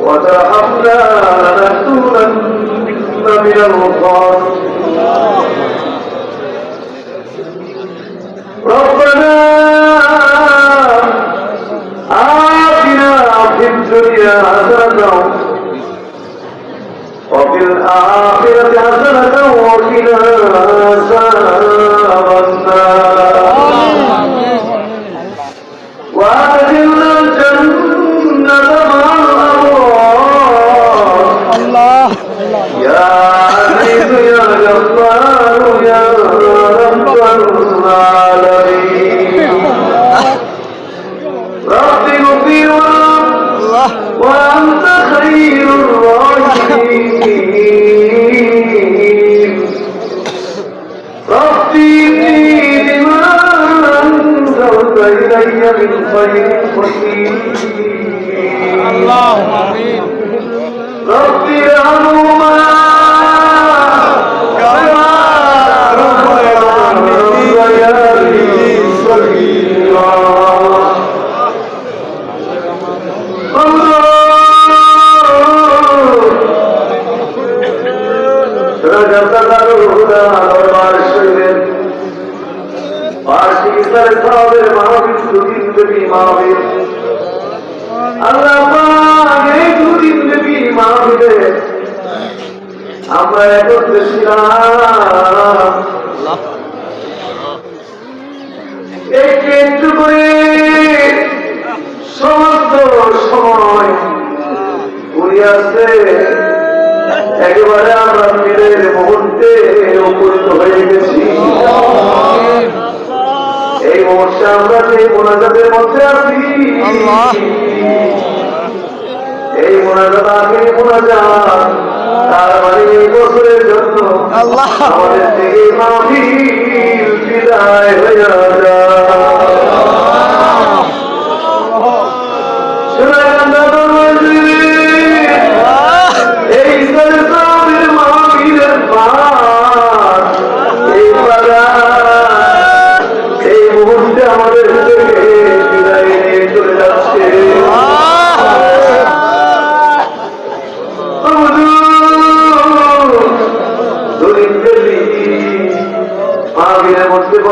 وترحمنا لنكونن من الخاسرين ربنا آتنا في الدنيا حسنة وفي الآخرة حسنة وقنا عذاب النار. وأدخلنا الجنة مع الأبرار يا عزيز يا جبار يا رب العالمين. رب الله وأنت خير الراحمين. إلي من خير فقير اللهم আমরা একত্রে ছিলাম একটু একটু করে সমস্ত সময় ঘুরিয়াছে একেবারে আমরা পীরের মুহূর্তে উপনীত হয়ে গেছি। এই মুহূর্তে আমরা যে মোনাজাতের মধ্যে আছি। এই মোনাজাত আগে মোনাজাত। তার মানে এই বছরের জন্য আল্লাহ। আমাদের থেকে মাহফিল বিদায় হয়ে যায়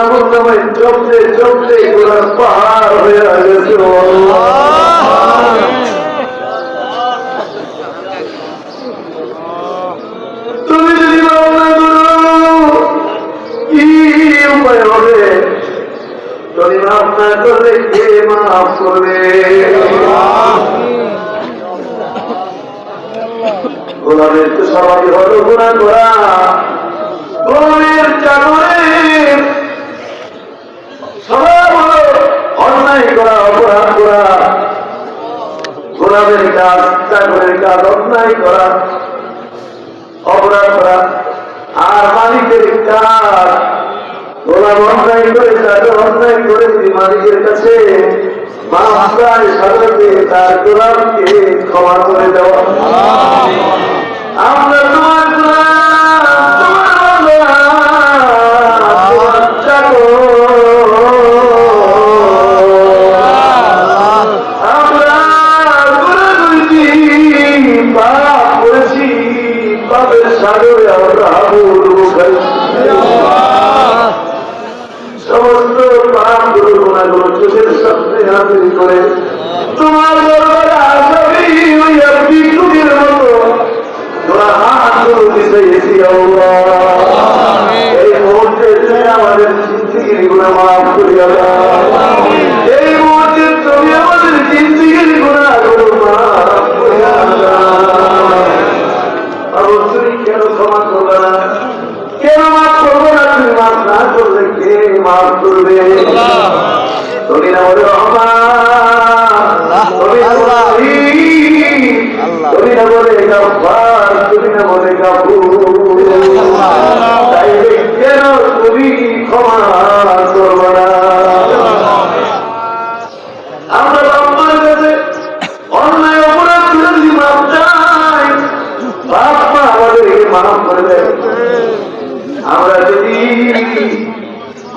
করতে গুনাহ আমার নামে চলতে চলতে গুনাহ পাহাড় হয়ে গেছে। তুমি যদি মাফ না করো কি উপায় হবে? তুমি মাফ না করলে কে মাফ করবে? গোলামের তো সবাই হলো গুণা করা গোলামের সবাই হলো অন্যায় করা অপরাধ করা গোলামের কাজ চাকরের কাজ অন্যায় করা, অপরাধ করা, আর মালিকের কাজ। গোলাম অন্যায় করে চাকর অন্যায় মালিকের কাছে? তার গোলামকে ক্ষমা করে দেওয়া। আমরা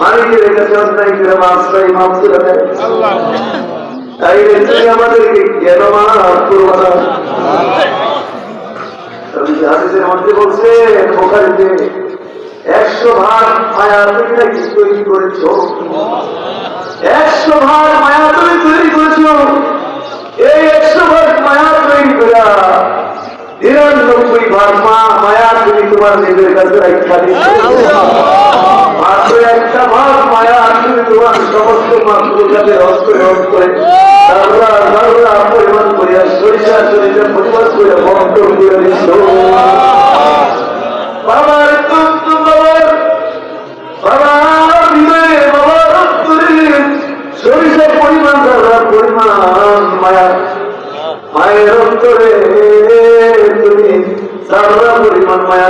মালিকের কাছে অন্যায় করে চাই মাফ করে দেয়। তুমি আমাদেরকে কেন মাফ করব না? হাদিসের মধ্যে বলছে বোখারিতে একশো ভাগ মায়া তুমি নাকি তৈরি করেছ? একশো ভাগ মায়া তুমি তৈরি করেছ। এই একশো ভাগ মায়া তৈরি করা নিরানব্বই ভাগ মা মায়া তুমি তোমার নিজের কাছে রাখা মাত্র একটা ভাগ মায়া তুমি তোমার সমস্ত মাত্র কাছে হস্তগ্রহণ করে। তারপর তারপর পরিমাণ করিয়া সরিষা সরিষা পরিমাণ মায়ের অন্তরে তুমি দাদা পরিমাণ মায়া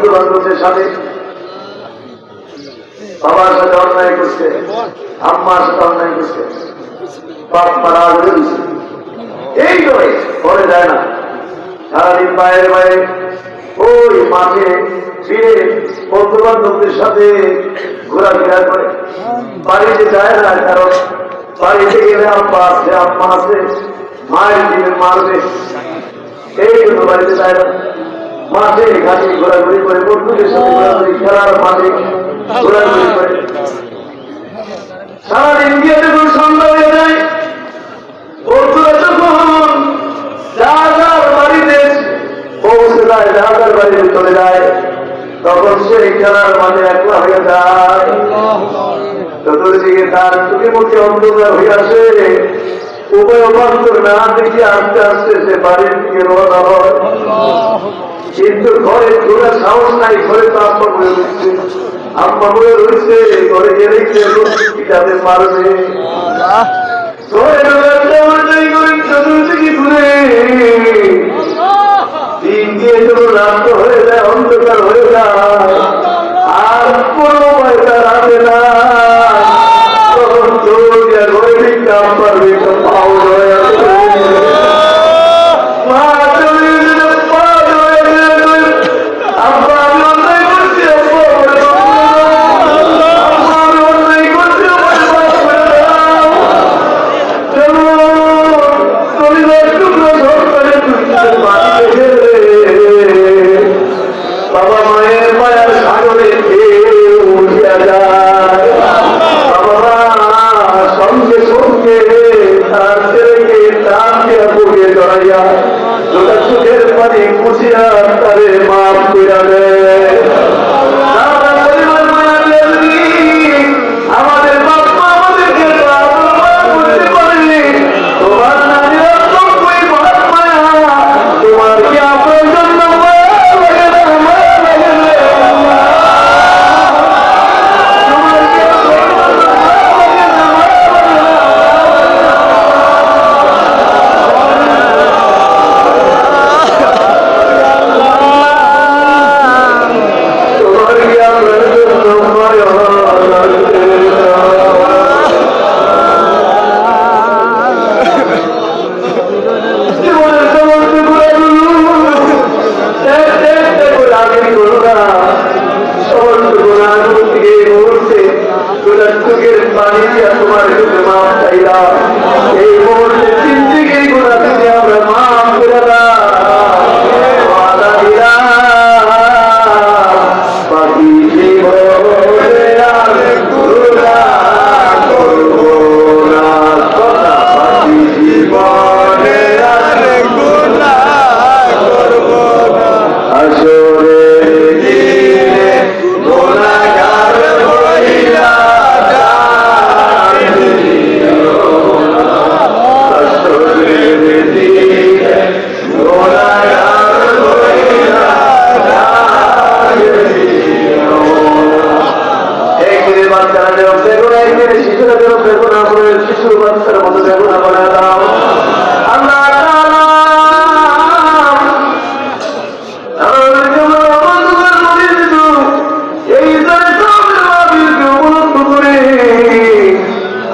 বন্ধু বান্ধবদের সাথে। বাবার সাথে অন্যায় করছে, আম্মার সাথে অন্যায় করছে এই করে ঘরে যায় না, সারাদিন বাইরে বাইরে ওই মাঠে ফিরে বন্ধু বান্ধবদের সাথে ঘোরাফেরা করে। বাড়িতে যায় না, কারণ বাড়িতে গেলে আব্বা আছে, আম্মা আছে, মায়ের দিনে মারবে। এই জন্য বাড়িতে যায় না। মাঠে ঘাটে ঘোরাঘুরি করে, বন্ধুদের সাথে ঘোরাঘুরি, খেলার মাঠে ঘোরাঘুরি করে। সারাদিন গিয়ে যখন সন্ধ্যা হয়ে বন্ধুরা যখন যার বাড়িতে পৌঁছে যায় যার বাড়িতে চলে যায়, তখন সে খেলার মাঠে একলা হয়ে যায়। চতুর্দিকে তার চোখে মুখে অন্ধকার হয়ে আসে। উভয় অবান্তর না দেখে আস্তে আস্তে সে বাড়ির দিকে রওনা হয়। কিন্তু ঘরে খোলা সাহস নাই, ঘরে তো আব্বা বলে রয়েছে। আব্বা বলে রয়েছে, ঘরে সে যাতে পারবে? দিন দিয়ে যখন রাত হয়ে যায়, অন্ধকার হয়ে যায়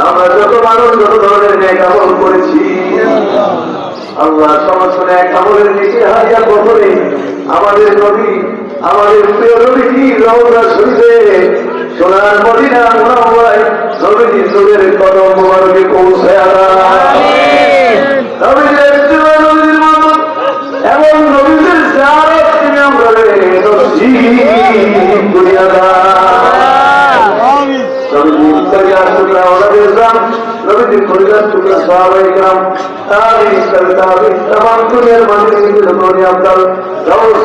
আমরা যত মানুষ, যত ধরনের ন্যায় আমল করেছি, আল্লাহ সমস্ত ন্যায় আমলের নিচে হাজার বছরে আমাদের নবী, আমাদের প্রিয় নবী কি রওনা শুনছে সোনার মদিনা মুনাওয়ারায় নবীজি নবীর কদম মোবারকে পৌঁছে এমন নবীদের জারাত তিনি আমরা নসিব নবীজির পরিবার ইসলাম, নবীজির পরিবার টুকরা সাহাবায়ে কেরাম, তাবিঈন, তাবে তাবিঈন, দুনিয়ার মানুষের নিজের নবী আফদাল,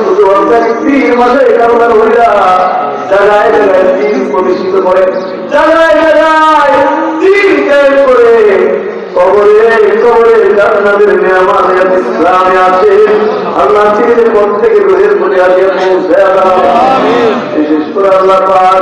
শুধু অর্থাৎ মাঝে কারবার হইলা, জায়গায় জায়গায় দিন প্রতিষ্ঠিত করে, জায়গায় জায়গায় দিন কায়েম করে, কবরে কবরে জান্নাতের নিয়ামত ইসলামে আছে আল্লাহ তিনের পথ থেকে রোহের মনে আসিয়া পৌঁছায় দাও বিশেষ করে আল্লাহ পাক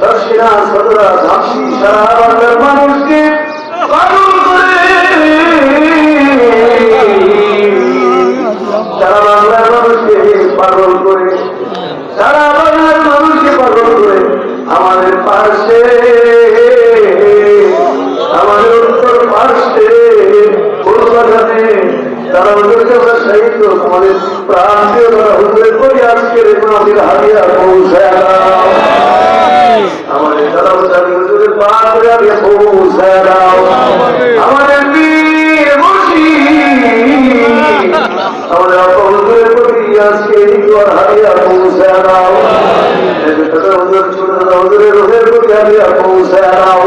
দর্শিনা সদরা ঝাঁসি সারা বাংলার তারা হুজুরের করি আজকের আমাদের হারিয়া পৌঁছায় দাও। আমাদের তারা ওদের হুজুরের পাশ করে হারিয়া পৌঁছায় দাও। আমাদের মুর্শিদ, আমাদের হুজুরের প্রতি আজকে দোয়ার হারিয়া পৌঁছায় দাও। হুজুরের রোহের প্রতি হারিয়া পৌঁছায় দাও।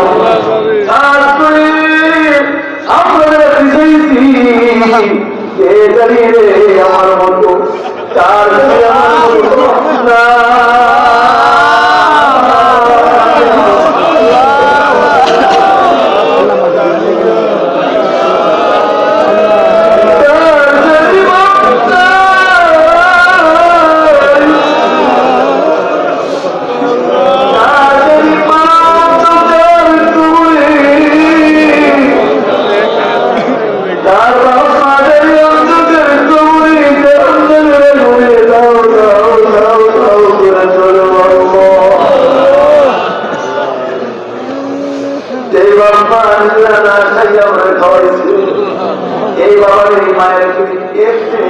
তারপরে আপনারা বিজয়ী কে জানি রে আমার মতো আমার মতো না। আমরা খাওয়াইছি এই বাবার এই মায়ের কেমনে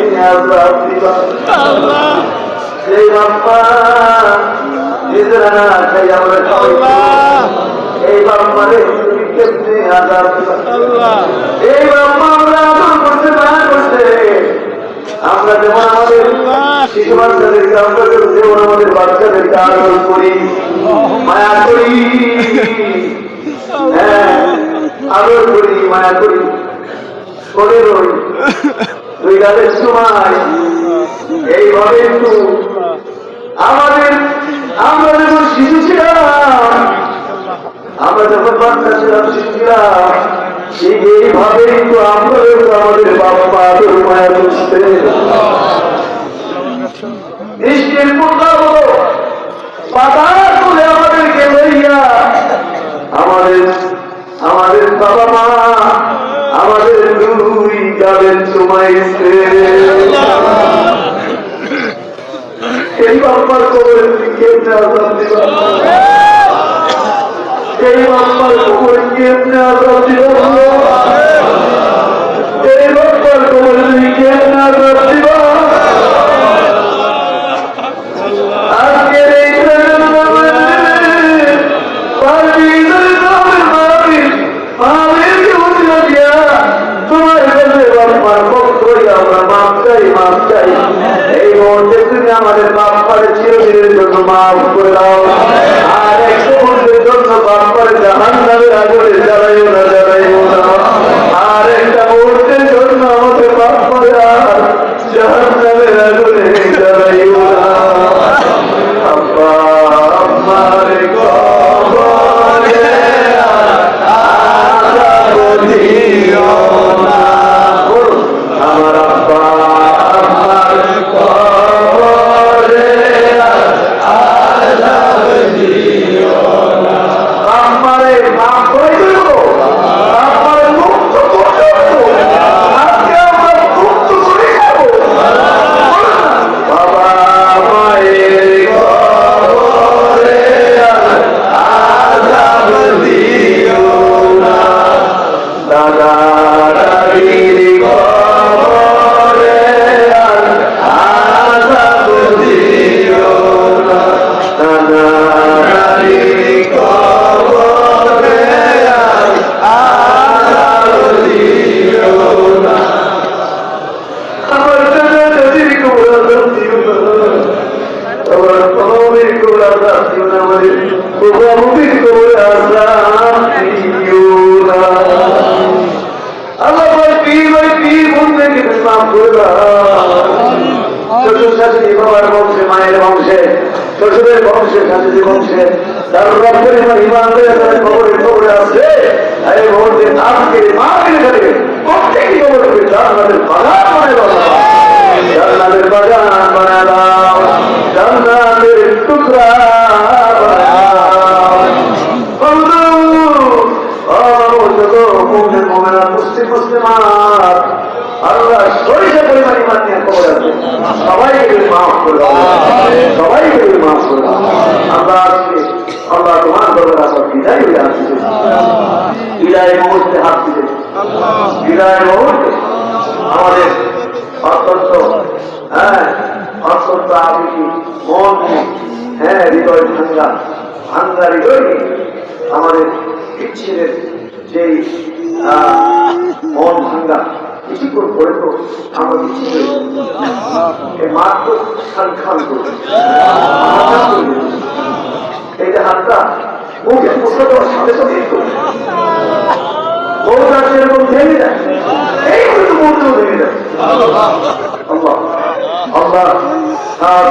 নিজেরা না খাই আমরা খাওয়াইছি এই তুমি কেমনে আজাদ এই বাবা আমরা আদর করতে মায়া করতে। আমরা যেমন আমাদের শিশু বাচ্চাদেরকে আমরা যেমন আমাদের বাচ্চাদেরকে আদর করি মায়া করি। আদর করি, মায়া করি। করে রই, দুই রাতের সময়। এইভাবে একটু আমাদের, আমরা যখন শিশু ছিলাম, আমরা যখন বাচ্চা ছিলাম, শিশুরা, ঠিক এইভাবে তো আমাদের বাবা মা মায়া পাতা তুলে আমাদেরকে লইয়া আমাদের আমাদের বাবা মা, আমাদের দুই গালের চুমাইছে এই বাবার কবরের দিকে আজাদ দিবা এই বাবার কবরের কেমনে আজাদ দিবা এই বাবার কবরের দিকে আজাদ দিবা মুহূর্তে বাপ করে চিরদিনের জন্য মাফ করে দাও। আর এক সমুদ্রের জন্য বাপ্পারে জাহান নামের আগুনে জ্বালায় দাদা।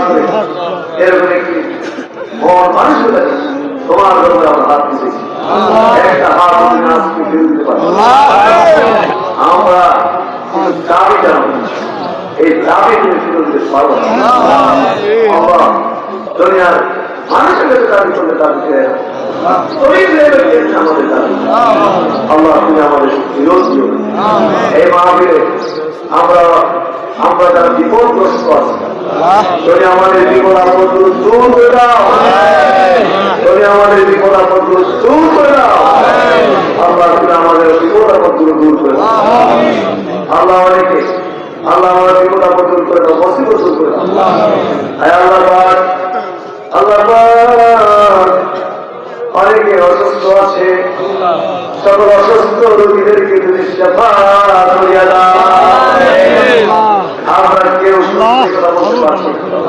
করে। এরকম একটি মন মানুষ হয়ে তোমার জন্য আমরা হাত দিতেছি একটা হাত যদি ফেলে দিতে পারি, আমরা দাবি জানাব। এই দাবি তুমি ফিরে দিতে পারব না। আল্লাহ, দুনিয়ার মানুষের কাছে দাবি করলে দাবি ফিরে দিয়েছে আমাদের দাবি। আল্লাহ, তুমি আমাদের বিরোধ এই মাহবিলে আমরা আমরা যারা বিপদগ্রস্ত আছি তুমি আমাদের বিপদ আপদ দূর করে দাও তুমি আমাদের বিপদ আপদ দূর করে দাও আল্লাহ তুমি আমাদের বিপদ আপদ দূর করে দাও। আল্লাহ অনেকে আল্লাহ আমাদের বিপদ আপদ দূর করে দাও মসিবত দূর করে দাও। আল্লাহ আল্লাহ অনেকে অসুস্থ আছে সকল অসুস্থ রোগীদেরকে তুমি সেবা করিয়া দাও আমরা কেউ সত্যি কথা বলতে পারছি না। কি বলব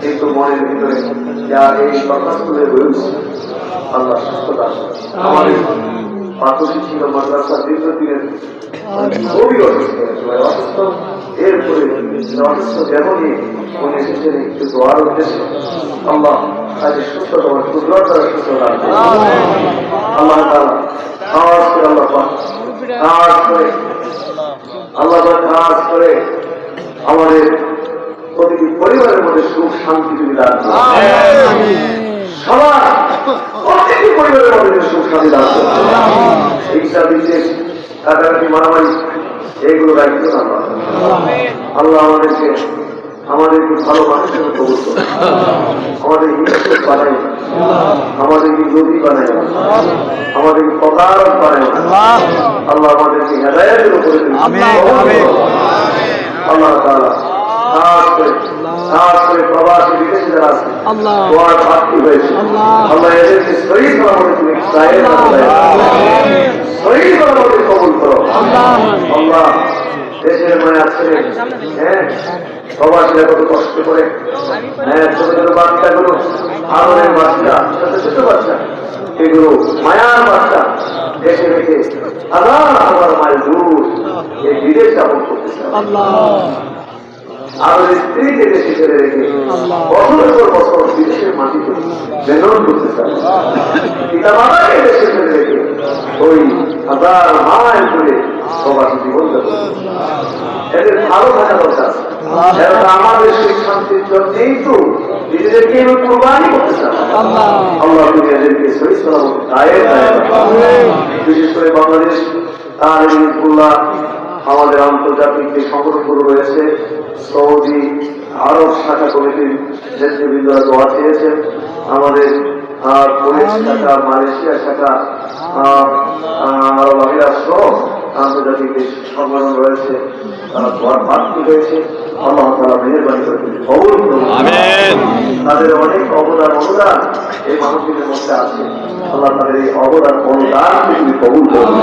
কিন্তু মনের ভিতরে যা এই কথা রয়েছে, আল্লাহ সুস্থ দান করেন। আমাদের পাথরী ছিল এরপরে অসুস্থ যেমনই উনি এসেছেন একটু দোয়ার উদ্দেশ্যে। সুস্থ তোমার কুদরত দ্বারা সুস্থ আল্লাহ আল্লাহ পাক করে আমাদের প্রতিটি পরিবারের মধ্যে সুখ শান্তি তুমি দান। সবার প্রত্যেকটি পরিবারের মধ্যে সুখ শান্তি দান। হিংসা কাটাকাটি মারামারি এইগুলো দায়িত্ব না আল্লাহ। আল্লাহ আমাদেরকে আমাদেরকে ভালো মানুষের কবুল করুন। আমাদের হিংসুক বানাই। আমাদেরকে নদী বানাই। আমাদেরকে প্রতারক বানাই আল্লাহ আমাদেরকে হেদায়তের উপরে। আল্লাহ তাআলা খাস করে খাস করে প্রবাসী বিদেশে যারা আছে আল্লাহ। দোয়ার হয়েছে আল্লাহ। আল্লাহ। এদেরকে সহি সালামতে তুমি কায়েম রাখো। সহি করো। আল্লাহ। দেশের মায়া ছেড়ে। হ্যাঁ। প্রবাসীরা কত কষ্ট করে। হ্যাঁ ছোট ছোট বাচ্চাগুলো আদরের বাচ্চা ছোট ছোট বাচ্চা। এগুলো মায়ার বাচ্চা। দেশে রেখে হাজার হাজার মাইল দূর এই বিদেশ যাপন করতেছে আর ওই স্ত্রীকে দেশে ছেড়ে রেখে বছরের পর বছর বিদেশের মাটিতে মেহনত করতে চায়। পিতা মাতাকে দেশে ছেড়ে রেখে ওই হাজার মাইল করে প্রবাসী জীবন যাপন এদের ভালো থাকা দরকার। আমাদের সেই শান্তির জন্যই তো নিজেদেরকে এবার কোরবানি করতে চায়। আল্লাহ। তুমি এদেরকে সহি বিশেষ করে বাংলাদেশ তার হিজবুল্লাহ আমাদের আন্তর্জাতিক যে সংগঠনগুলো রয়েছে সৌদি আরব শাখা কমিটির নেতৃবৃন্দরা দোয়া চেয়েছেন। আমাদের শাখা মালয়েশিয়া শাখা আহ, মহিলা সহ আন্তর্জাতিক দেশ সংগঠন রয়েছে তারা ঘর প্রার্থী হয়েছে আল্লাহ তারা মেহরবানি করে। তাদের অনেক অবদান অনুদান এই মানুষদের মধ্যে আছে। আল্লাহ তাদের এই অবদান অনুদান কবুল করুন।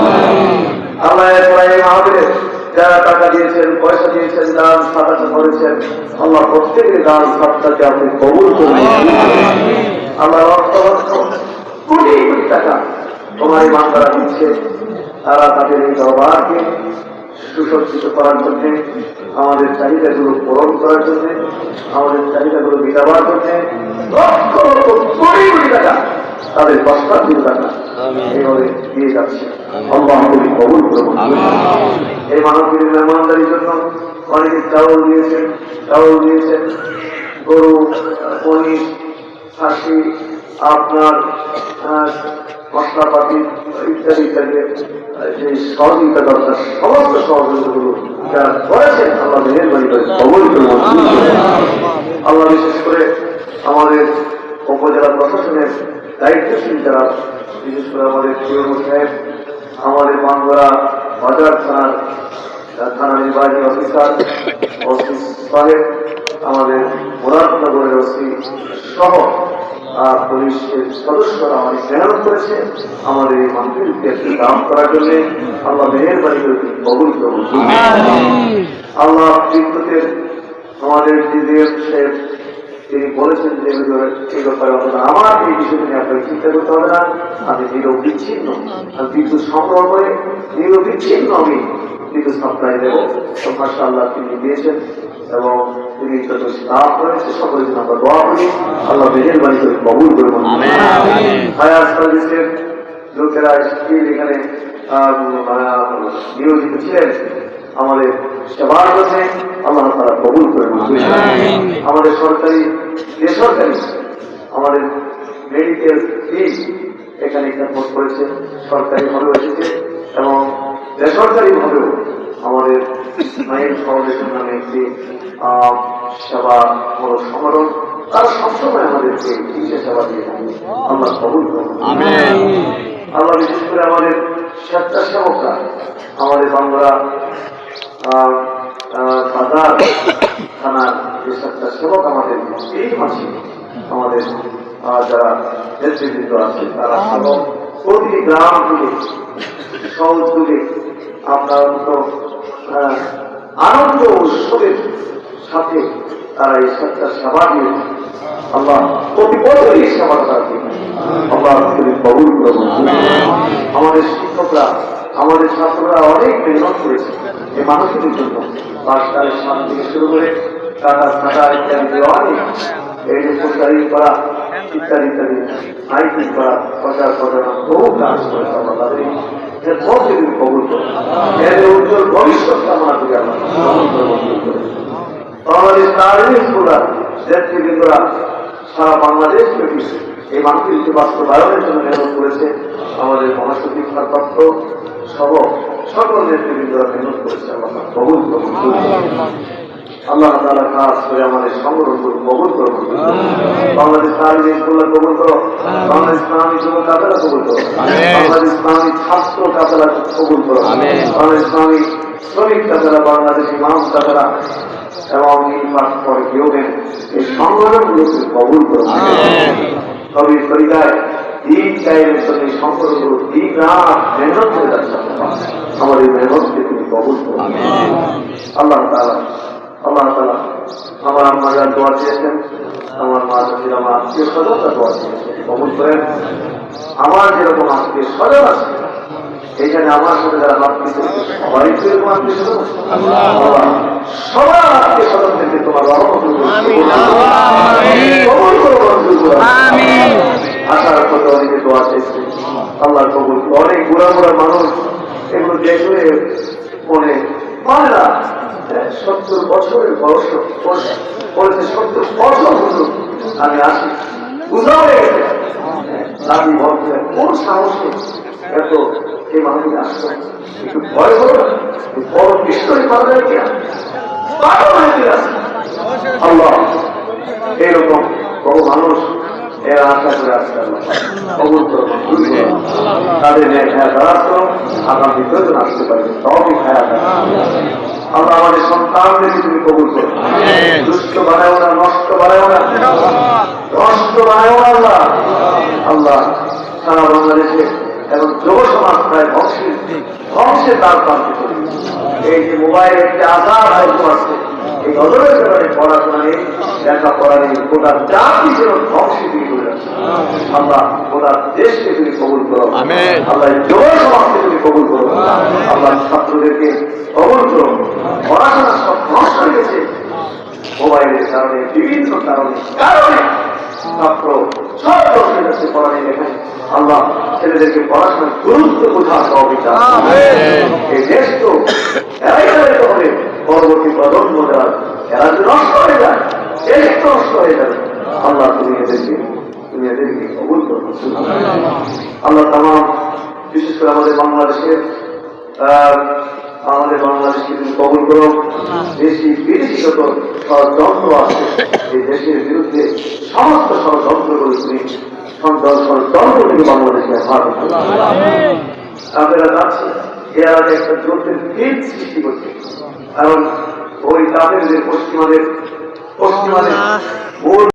বান্দারা দিচ্ছে। তারা তাদের এই দরবারকে সুসজ্জিত করার জন্য, আমাদের চাহিদাগুলো পূরণ করার জন্য, আমাদের চাহিদাগুলো মেটাবার জন্য লক্ষ লক্ষ কোটি কোটি টাকা তাদের কষ্টার্জিত টাকা এইভাবে দিয়ে যাচ্ছে। আল্লাহ কবি কবুল করব এই মানবীর মেহমানদারির জন্য অনেকে চাউল দিয়েছেন চাউল দিয়েছেন। গরু পনির খাসি আপনার মশলাপাতি ইত্যাদি ইত্যাদি যে সহযোগিতা দরকার সমস্ত সহযোগিতাগুলো যারা করেছেন আল্লাহ মেহরবানি করে কবল করুন আল্লাহ বিশেষ করে আমাদের উপজেলা প্রশাসনের দায়িত্বশীল যারা বিশেষ করে আমাদের পুরনো সাহেব আমাদের মানগড়া বাজার থানার থানা নির্বাহী অফিসার ওসি সাহেব আমাদের মুরাদনগরের ওসি সহ পুলিশের সদস্যরা অনেক মেহনত করেছে আমাদের এই মাহফিলকে একটু দাম করার জন্য আল্লাহ মেহরবানি করে তিনি কবুল করুন। আল্লাহ বিদ্যুতের আমাদের সাহেব তিনি বলেছেন যে এই ব্যাপারে- অন্তত আমার এই বিষয়টি নিয়ে আপনাকে চিন্তা করতে হবে না। আমি নিরব বিচ্ছিন্ন। আমি বিদ্যুৎ সংগ্রহ করে নিরব বিচ্ছিন্ন আমি বিদ্যুৎ সাপ্লাই দেব। মাসা আল্লাহ তিনি দিয়েছেন এবং তিনি যত স্টাফ রয়েছে সকলের জন্য আমরা দোয়া করি। আল্লাহ মেহেরবানি করে কবুল করে ফায়ার সার্ভিসের লোকেরা এখানে নিয়োজিত ছিলেন আমাদের সেবার কাছে আল্লাহ তারা কবুল করে আমাদের সরকারি বেসরকারি আমাদের মেডিকেল ফিজ এখানে খেদমত করেছে সরকারি ভাবেও এসেছে এবং বেসরকারি ভাবেও আমাদের মাইল ফাউন্ডেশন নামে একটি আহ, সেবা মূলক সংগঠন তারা সবসময় আমাদেরকে চিকিৎসা সেবা দিয়ে থাকে। আমরা কবুল করব আল্লাহ বিশেষ করে আমাদের স্বেচ্ছাসেবকরা আমাদের বাংলা বাজার থানার যে স্বেচ্ছাসেবক আমাদের এই মাসে আমাদের যারা নেতৃবৃন্দ আছে তারা প্রতি গ্রাম থেকে সহজ যুগে আপনার মতো আনন্দ উৎসবের সাথে তারা এই সত্তা সেবা দিয়ে আল্লাহ প্রতি বছরই এই সেবা তারা দিয়ে আল্লাহ কবুল আমাদের শিক্ষকরা আমাদের ছাত্ররা অনেক মেহনত করেছে। এই মানুষের জন্য পাঁচটার সাত থেকে শুরু করে টাকা থাকা ইত্যাদি অনেক এই যে প্রচারিত করা, ইত্যাদি সারা বাংলাদেশ এই মানচিত্রকে বাস্তবায়নের জন্য মেহনত করেছে আমাদের মহাসচিব ভারপ্রাপ্ত সহ সকল নেতৃবৃন্দরা মেহনত করেছে আল্লাহ কবুল করুন আল্লাহ তাআলা খাস করে আমাদের সংগ্রহ করুন কবুল করুন। বাংলাদেশ তারিখ স্কুল্লাহ কবুল করো। বাংলাদেশ ইসলামী যুব কাতারা কবুল করো। বাংলাদেশ ইসলামী ছাত্র কাতারা কবুল করো। বাংলাদেশ ইসলামী শ্রমিক কাতারা বাংলাদেশ ইমাম কাতারা এবং এই পাঠ করে কেউ এই সংগঠনগুলোকে কবুল করো। তবে তরিকায় দিন এই সংগঠনগুলো দিন রাত মেহনত করে যাচ্ছে আমার এই মেহনতকে তুমি কবুল আল্লাহ তাআলা আল্লাহ তাআলা আমার আম্মা যা দোয়া চেয়েছেন আমার মা চাচির আমার আত্মীয় স্বজনরা দোয়া চেয়েছেন কবুল করেন। আমার যেরকম আত্মীয় স্বজন আছে এইখানে আমার সাথে যারা আত্মীয় সবাই তো এরকম আত্মীয় স্বজন সবার আত্মীয় স্বজনদেরকে তোমার রহমত কবুল করো মঞ্জুর আশার কথা অনেকে দোয়া চেয়েছে আল্লাহর কবুল। অনেক বুড়া বুড়া মানুষ এগুলো দেখলে মনে মানে না সত্তর বছরের বয়স করেছে সত্তর বছর হলো। আমি আসি। হয়ে গেছে কোন সাহসে এত এই ভয় হলো বড় আল্লাহ এইরকম বড় মানুষ এর আশা করে আসতে কবুল তাদের ন্যায় খেয়াল রাখো। আগামী প্রয়োজন আসতে পারবে সবই খেয়াল আমরা আমাদের সন্তানদেরকে তুমি কবুল করো। দুষ্ট বানাও না নষ্ট বানাও না। নষ্ট বানাও না আল্লাহ। আল্লাহ সারা বাংলাদেশে এবং যুব সমাজ প্রায় ধ্বংসের ধ্বংসের দ্বার প্রান্তে এই যে মোবাইলের একটি আজাদ হয়তো আছে এই নজরের কারণে পড়াশোনা নেই লেখাপড়া নেই গোটা জাতি যেন ধ্বংসের দিকে চলে যাচ্ছে। আল্লাহ গোটা দেশকে তুমি কবুল করো। আল্লাহ এই সমাজকে তুমি কবুল করো। আল্লাহ ছাত্রদেরকে কবুল করো। পড়াশোনা সব নষ্ট হয়ে গেছে। মোবাইলের কারণে বিভিন্ন কারণে কারণে ছাত্র সব কাছে আল্লাহ ছেলেদেরকে পড়াশোনার গুরুত্ব বোঝা এই দেশ তো এরাই হবে। পরবর্তী প্রজন্ম যারা এরা যদি নষ্ট হয়ে যায় তো নষ্ট হয়ে যাবে। আল্লাহ তুমি এদেরকে তুমি এদেরকে কবুল করো। আল্লাহ তামাম বিশেষ করে আমাদের বাংলাদেশের আমাদের বাংলাদেশকে তুমি কবুল করো। দেশি বিদেশি যত ষড়যন্ত্র আছে এই দেশের বিরুদ্ধে সমস্ত ষড়যন্ত্রগুলো তুমি সন্ত্রাস ষড়যন্ত্র থেকে বাংলাদেশকে হাত আপনারা যাচ্ছে এরা একটা যুদ্ধের ভিত সৃষ্টি করছে কারণ ওই তাদের যে পশ্চিমাদের পশ্চিমাদের